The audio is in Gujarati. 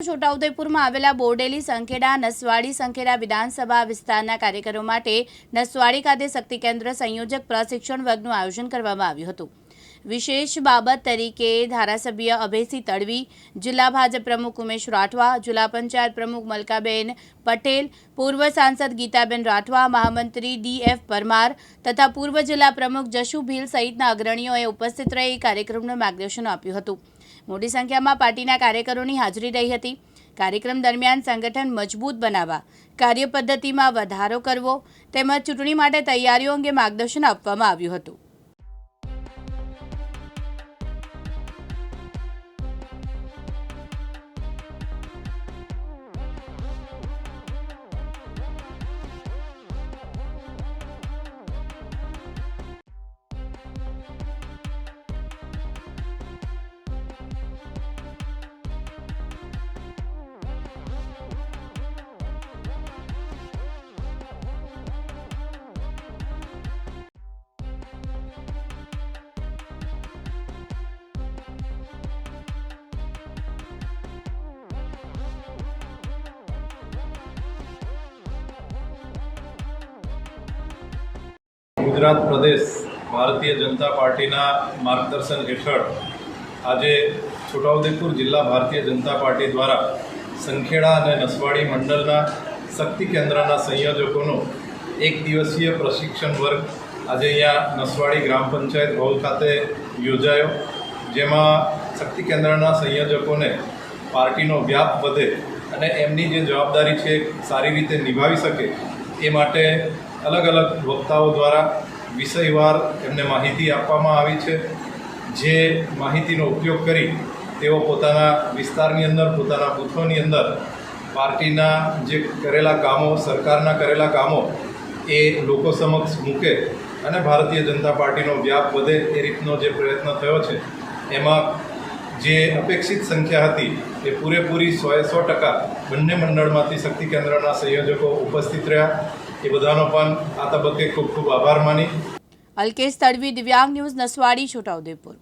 છોટાઉદેપુરમાં આવેલા બોરડેલી સંખેડા, નસવાડી સંખેડા વિધાનસભા વિસ્તારના કાર્યકરો માટે નસવાડી ખાતે શક્તિ કેન્દ્ર સંયોજક પ્રશિક્ષણ વર્ગનું આયોજન કરવામાં આવ્યું હતું. વિશેષ બાબત તરીકે ધારાસભ્ય અભયસિંહ તડવી, જિલ્લા ભાજપ પ્રમુખ ઉમેશ રાઠવા, જિલ્લા પંચાયત પ્રમુખ મલકાબેન પટેલ, પૂર્વ સાંસદ ગીતાબેન રાઠવા, મહામંત્રી ડી એફ પરમાર તથા પૂર્વ જિલ્લા પ્રમુખ જશુ ભીલ સહિતના અગ્રણીઓએ ઉપસ્થિત રહી કાર્યક્રમનું માર્ગદર્શન આપ્યું હતું. મોટી સંખ્યામાં પાર્ટીના કાર્યકરોની હાજરી રહી હતી. કાર્યક્રમ દરમિયાન સંગઠન મજબૂત બનાવવા, કાર્યપદ્ધતિમાં વધારો કરવો તેમજ ચૂંટણી માટે તૈયારીઓ અંગે માર્ગદર્શન આપવામાં આવ્યું હતું. ગુજરાત પ્રદેશ ભારતીય જનતા પાર્ટીના માર્ગદર્શન હેઠળ આજે છોટાઉદેપુર જિલ્લા ભારતીય જનતા પાર્ટી દ્વારા સંખેડા અને નસવાડી મંડળના શક્તિ કેન્દ્રના સંયોજકોનો એક દિવસીય પ્રશિક્ષણ વર્ગ આજે અહીંયા નસવાડી ગ્રામ પંચાયત હોલ ખાતે યોજાયો, જેમાં શક્તિ કેન્દ્રના સંયોજકોને પાર્ટીનો વ્યાપ વધે અને એમની જે જવાબદારી છે સારી રીતે નિભાવી શકે એ માટે અલગ અલગ વક્તાઓ દ્વારા વિષયવાર એમને માહિતી આપવામાં આવી છે. જે માહિતીનો ઉપયોગ કરી તેઓ પોતાના વિસ્તારની અંદર, પોતાના બૂથોની અંદર પાર્ટીના જે કરેલા કામો, સરકારના કરેલા કામો એ લોકો સમક્ષ મૂકે અને ભારતીય જનતા પાર્ટીનો વ્યાપ વધે એ રીતનો જે પ્રયત્ન થયો છે, એમાં જે અપેક્ષિત સંખ્યા હતી એ પૂરેપૂરી સોએ સો ટકા બંને મંડળમાંથી શક્તિ કેન્દ્રના સંયોજકો ઉપસ્થિત રહ્યા. એ બધાનો પણ આ તબક્કે ખૂબ ખૂબ આભાર માની. અલ્કેશ તડવી, દિવ્યાંગ ન્યૂઝ નસવાડી, છોટાઉદેપુર.